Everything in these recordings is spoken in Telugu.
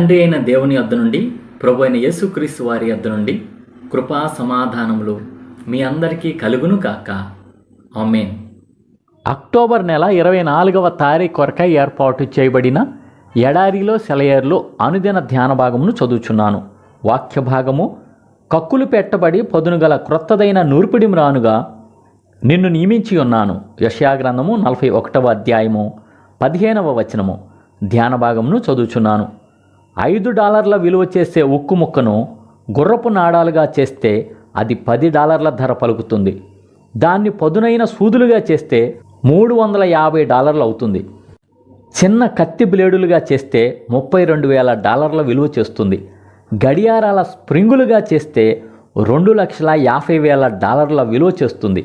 తండ్రి అయిన దేవుని వద్ద నుండి ప్రభు అయిన యేసుక్రీస్తు వారి వద్ద నుండి కృపా సమాధానములు మీ అందరికీ కలుగును కాక ఆమెన్. అక్టోబర్ నెల ఇరవై నాలుగవ తారీఖు కొరకై ఏర్పాటు చేయబడిన ఎడారిలో సెలయర్లో అనుదిన ధ్యాన భాగమును చదువుచున్నాను. వాక్య భాగము కక్కులు పెట్టబడి పొదునుగల క్రొత్తదైన నూర్పిడి రానుగా నిన్ను నియమించి ఉన్నాను. యశాగ్రంథము నలభై ఒకటవ అధ్యాయము పదిహేనవ వచనము ధ్యాన భాగమును చదువుచున్నాను. ఐదు డాలర్ల విలువ చేసే ఉక్కు ముక్కను గుర్రపు నాడాలుగా చేస్తే అది పది డాలర్ల ధర పలుకుతుంది. దాన్ని పదునైన సూదులుగా చేస్తే మూడు వందల యాభై డాలర్లు అవుతుంది. చిన్న కత్తి బ్లేడులుగా చేస్తే ముప్పై రెండు వేల డాలర్ల విలువ చేస్తుంది. గడియారాల స్ప్రింగులుగా చేస్తే రెండు లక్షల యాభై వేల డాలర్ల విలువ చేస్తుంది.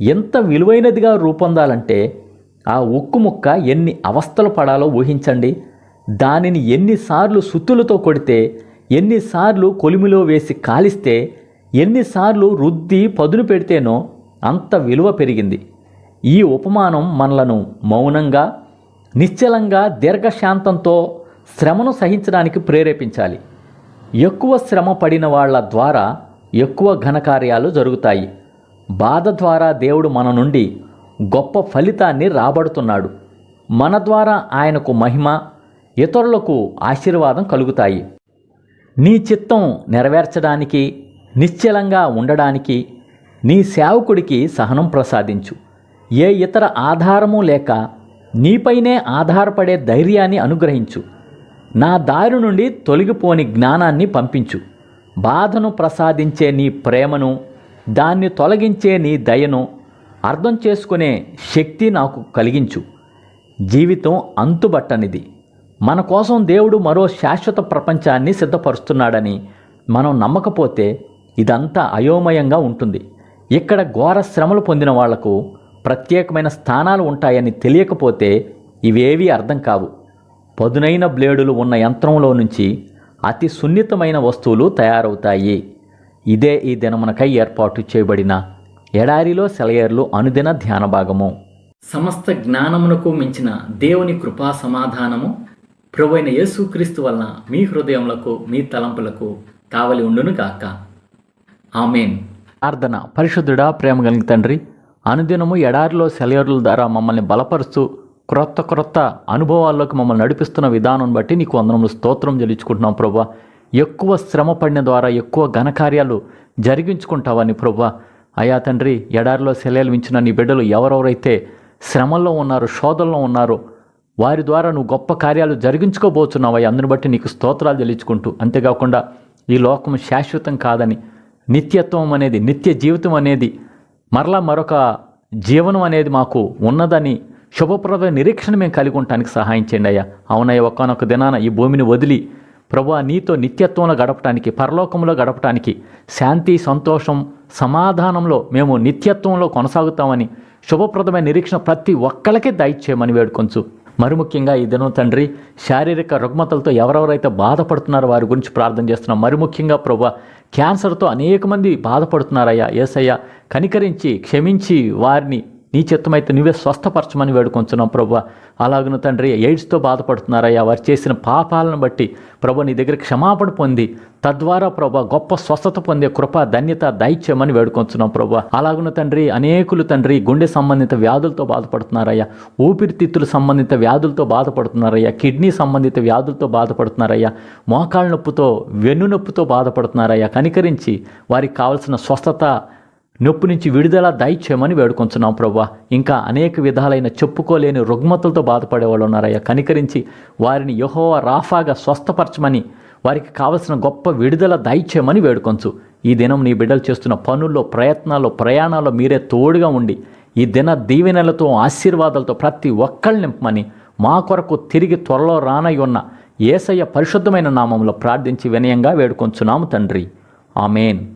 ఎంత విలువైనదిగా రూపొందాలంటే ఆ ఉక్కు ముక్క ఎన్ని అవస్థలు పడాలో ఊహించండి. దానిని ఎన్నిసార్లు సుత్తులతో కొడితే ఎన్నిసార్లు కొలిమిలో వేసి కాలిస్తే ఎన్నిసార్లు రుద్ది పదును పెడితేనో అంత విలువ పెరిగింది. ఈ ఉపమానం మనలను మౌనంగా నిశ్చలంగా దీర్ఘశాంతంతో శ్రమను సహించడానికి ప్రేరేపించాలి. ఎక్కువ శ్రమ పడిన వాళ్ళ ద్వారా ఎక్కువ ఘనకార్యాలు జరుగుతాయి. బాధ ద్వారా దేవుడు మన నుండి గొప్ప ఫలితాన్ని రాబడుతున్నాడు. మన ద్వారా ఆయనకు మహిమ ఇతరులకు ఆశీర్వాదం కలుగుతాయి. నీ చిత్తం నెరవేర్చడానికి నిశ్చలంగా ఉండడానికి నీ సేవకుడికి సహనం ప్రసాదించు. ఏ ఇతర ఆధారము లేక నీపైనే ఆధారపడే ధైర్యాన్ని అనుగ్రహించు. నా దారి నుండి తొలగిపోని జ్ఞానాన్ని పంపించు. బాధను ప్రసాదించే నీ ప్రేమను దాన్ని తొలగించే నీ దయను అర్థం చేసుకునే శక్తి నాకు కలిగించు. జీవితం అంతుబట్టనిది. మన కోసం దేవుడు మరో శాశ్వత ప్రపంచాన్ని సిద్ధపరుస్తున్నాడని మనం నమ్మకపోతే ఇదంతా అయోమయంగా ఉంటుంది. ఇక్కడ ఘోర శ్రమలు పొందిన వాళ్ళకు ప్రత్యేకమైన స్థానాలు ఉంటాయని తెలియకపోతే ఇవేవీ అర్థం కావు. పదునైన బ్లేడులు ఉన్న యంత్రంలో నుంచి అతి సున్నితమైన వస్తువులు తయారవుతాయి. ఇదే ఈ దినమునకై ఏర్పాటు చేయబడిన ఎడారిలో సెలయర్లు అనుదిన ధ్యాన భాగము సమస్త జ్ఞానమునకు మించిన దేవుని కృపా సమాధానము ప్రభు అయిన యేసుక్రీస్తు వలన మీ హృదయములకు మీ తలంపులకు కావలి ఉండును గాక. ఆమెన్. ప్రార్థన పరిశుద్ధుడా ప్రేమ కలిగి తండ్రి అనుదినము ఎడారిలో సెలయర్ల ద్వారా మమ్మల్ని బలపరుస్తూ క్రొత్త క్రొత్త అనుభవాల్లోకి మమ్మల్ని నడిపిస్తున్న విధానం బట్టి నీకు వందనములు స్తోత్రం చెల్లించుకుంటున్నాం ప్రభా ఎక్కువ శ్రమ పడిన ద్వారా ఎక్కువ ఘనకార్యాలు జరిగించుకుంటావని ప్రభా అయా తండ్రి ఎడారిలో సెలయలు వించిన నీ బిడ్డలు ఎవరెవరైతే శ్రమల్లో ఉన్నారు శోధల్లో ఉన్నారో వారి ద్వారా నువ్వు గొప్ప కార్యాలు జరిగించుకోబోతున్నావు. అందుని బట్టి నీకు స్తోత్రాలు చెల్లించుకుంటూ. అంతేకాకుండా ఈ లోకం శాశ్వతం కాదని నిత్యత్వం అనేది నిత్య జీవితం అనేది మరలా మరొక జీవనం అనేది మాకు ఉన్నదని శుభప్రద నిరీక్షణ మేము కలిగి ఉండటానికి సహాయం చేయండి అయ్యా. అవునయ్య ఒకనొక దినాన ఈ భూమిని వదిలి ప్రభు నీతో నిత్యత్వంలో గడపటానికి పరలోకంలో గడపటానికి శాంతి సంతోషం సమాధానంలో మేము నిత్యత్వంలో కొనసాగుతామని శుభప్రదమైన నిరీక్షణ ప్రతి ఒక్కరికే దయచేయమని వేడుకొంచు. మరి ముఖ్యంగా ఈ దినం తండ్రి శారీరక రుగ్మతలతో ఎవరెవరైతే బాధపడుతున్నారో వారి గురించి ప్రార్థన చేస్తున్నాం. మరి ముఖ్యంగా ప్రభా క్యాన్సర్తో అనేక మంది బాధపడుతున్నారయ్యా. ఏసయ్యా కనికరించి క్షమించి వారిని నీ చిత్తమైతే నువ్వే స్వస్థపరచమని వేడుకొంచున్నాం ప్రభు. అలాగను తండ్రి ఎయిడ్స్తో బాధపడుతున్నారయ్యా వారు చేసిన పాపాలను బట్టి ప్రభు నీ దగ్గర క్షమాపణ పొంది తద్వారా ప్రభా గొప్ప స్వస్థత పొందే కృప ధన్యత దైత్యమని వేడుకొంచున్నాం ప్రభా. అలాగున తండ్రి అనేకులు తండ్రి గుండె సంబంధిత వ్యాధులతో బాధపడుతున్నారయ్యా ఊపిరితిత్తుల సంబంధిత వ్యాధులతో బాధపడుతున్నారయ్యా కిడ్నీ సంబంధిత వ్యాధులతో బాధపడుతున్నారయ్యా మోకాళ్ళ నొప్పుతో వెన్ను నొప్పుతో బాధపడుతున్నారయ్యా కనికరించి వారికి కావలసిన స్వస్థత నొప్పి నుంచి విడుదల దయచేయమని వేడుకొంచున్నాం ప్రభా ఇంకా అనేక విధాలైన చెప్పుకోలేని రుగ్మతలతో బాధపడే వాళ్ళు ఉన్నారయ్యా. కనికరించి వారిని యహోవ రాఫాగా స్వస్థపరచమని వారికి కావలసిన గొప్ప విడుదల దయచేయమని వేడుకొంచు. ఈ దినం నీ బిడ్డలు చేస్తున్న పనుల్లో ప్రయత్నాల్లో ప్రయాణాల్లో మీరే తోడుగా ఉండి ఈ దిన దీవెనలతో ఆశీర్వాదాలతో ప్రతి ఒక్కళ్ళు నింపమని మా కొరకు తిరిగి త్వరలో రానై ఉన్న ఏసయ్య పరిశుద్ధమైన నామంలో ప్రార్థించి వినయంగా వేడుకొంచున్నాము తండ్రి. ఆమెన్.